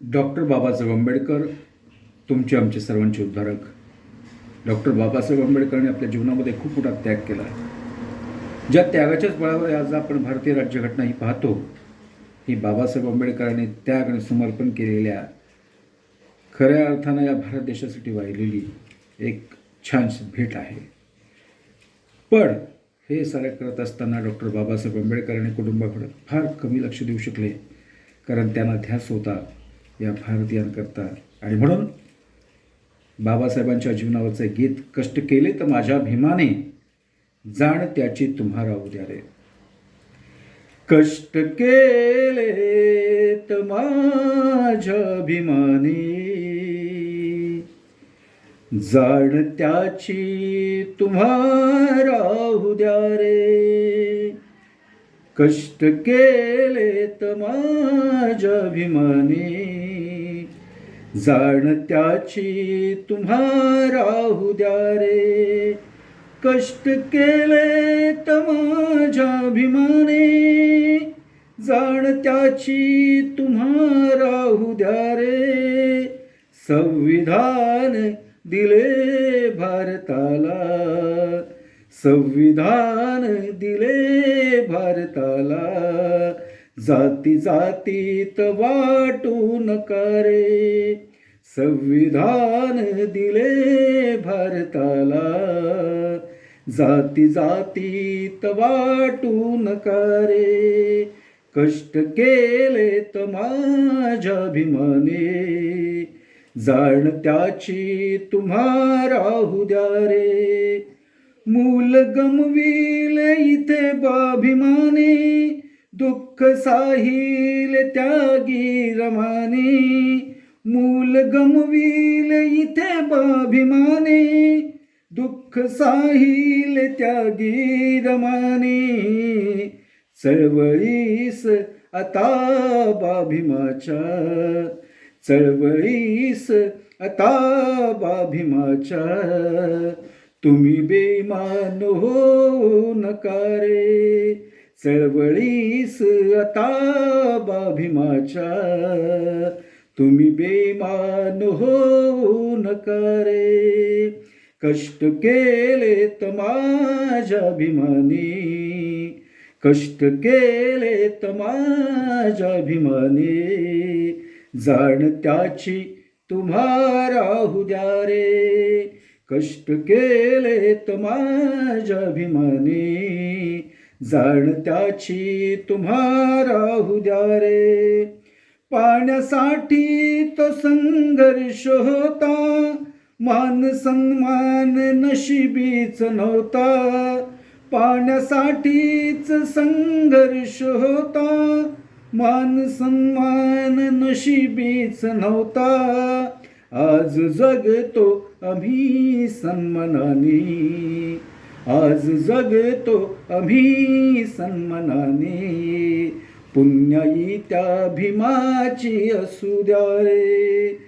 Doctor Babasaheb Ambedkar तुमचे आमचे सर्वांचे उद्धारक. डॉक्टर बाबासाहेब आंबेडकरांनी आपल्या जीवनामध्ये खूप मोठा त्याग केला ज्या त्यागाच्याच बळावर आज आपण भारतीय राज्यघटना ही पाहतो ही बाबासाहेब आंबेडकरांनी त्याग आणि समर्पण केलेल्या खऱ्या अर्थानं या भारत देशासाठी वाहिलेली एक छानशी भेट आहे. पण हे सारे करत असताना डॉक्टर बाबासाहेब आंबेडकर आणि कुटुंबाकडे फार कमी लक्ष देऊ शकले कारण त्यांना ध्यास होता या भारतीयांकरता आणि म्हणून बाबासाहेबांच्या जीवनावरचे गीत कष्ट केले तर माझ्या भीमाने जाण त्याची तुम्हाला उद्या रे. कष्ट केले तर माझ्या भीमाने जाण त्याची तुम्हारा उद्या रे. कष्ट केले तर माझ्या भीमाने जाण त्याची राहू द्या रे. कष्ट केले त माझ्या भीमाने जाण त्याची राहू द्या रे. संविधान दिले भारताला. संविधान दिले भारताला. जाती जातीत वाटू नका रे. संविधान दिले भारताला. जाती जातीत वाटू नका रे कष्ट केले तर माझ्या भीमाने जाण त्याची तुम्हारा द्या रे मूल गमविल इथे बाभिमाने. दुःख साहिल त्यागी रमाने. मूल गमवील इथे बाभिमाने दुःख साहिल त्यागी रमाने. चळवळीस आता बाभिमाच्या चळवळीस आता बाभिमाच्या. तुम्ही बेमान हो नका रे चळवळीस आता बाभिमाच्या. तुम्ही बेमान हो नका रे. कष्ट केले माझ्या अभिमानी. कष्ट केले माझ्या भीमाने जाण त्याची तुम्हारा द्या रे. कष्ट केले माझ्या भीमाने जाण त्याची तुम्हारा द्या रे. पाण्यासाठी तो संघर्ष होता. मान सन्मान नशिबीच नव्हता. पाण्यासाठीच संघर्ष होता. मान सन्मान नशिबीच नव्हता. आज जगतो आम्ही सन्मानाने. आज जगतो आम्ही सन्मानाने. पुण्यई त्या भीमाची असू द्या रे.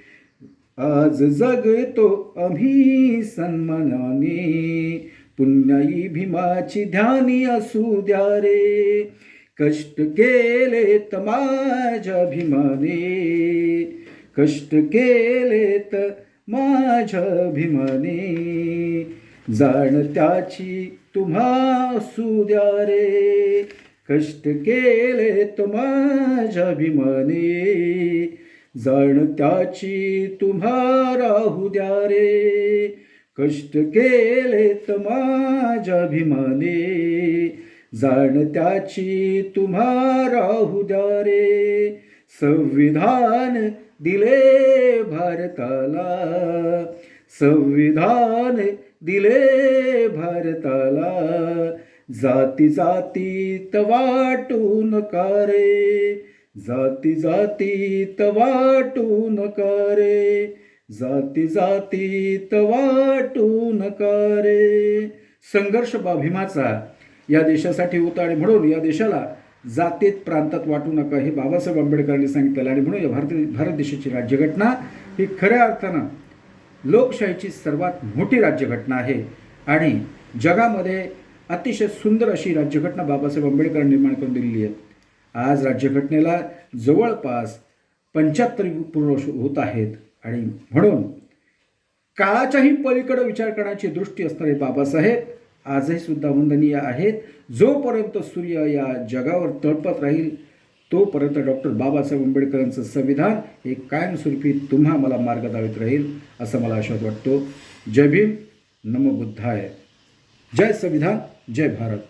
आज जगतो आम्ही सन्मानाने. पुण्याई भीमाची ध्यानी असू द्या रे. कष्ट केले तर माझ्या भीमाने कष्ट केले तर माझ्या भीमाने जाण त्याची तुम्हा असू द्या रे. कष्ट केले तर माझ्या भीमाने जाण त्याची तुम्हा राहू द्या रे. कष्ट केले तर माझ्या भीमाने जाण त्याची तुम्हा राहू द्या रे. संविधान दिले भारताला. संविधान दिले भारताला. जाती जातीत वाटू नका रे जाती जातीत वाटू नका रे जाती जातीत वाटू नका रे संघर्ष भीमाचा. या देशासाठी होता आणि म्हणून या देशाला जातीत प्रांतात वाटू नका हे बाबासाहेब आंबेडकरांनी सांगितलं आणि म्हणून या भारत भारत देशाची राज्यघटना ही खऱ्या अर्थानं लोकशाहीची सर्वात मोठी राज्यघटना आहे. आणि जगामध्ये अतिशय सुंदर अशी राज्यघटना बाबासाहेब आंबेडकरांनी निर्माण करून दिलेली आहे. आज राज्यघटनेला जवळपास पंच्याहत्तर पूर्ण होत आहेत आणि म्हणून काळाच्याही पलीकडे विचार करण्याची दृष्टी असणारे बाबासाहेब आजही सुद्धा वंदनीय आहेत. जोपर्यंत सूर्य या जगावर तळपत राहील तोपर्यंत डॉक्टर बाबासाहेब आंबेडकरांचं संविधान हे कायमस्वरूपी तुम्हा मला मार्ग दावित राहील असं मला आशात वाटतो. जय भीम. नमो बुद्धाय. जय संविधान. जय भारत.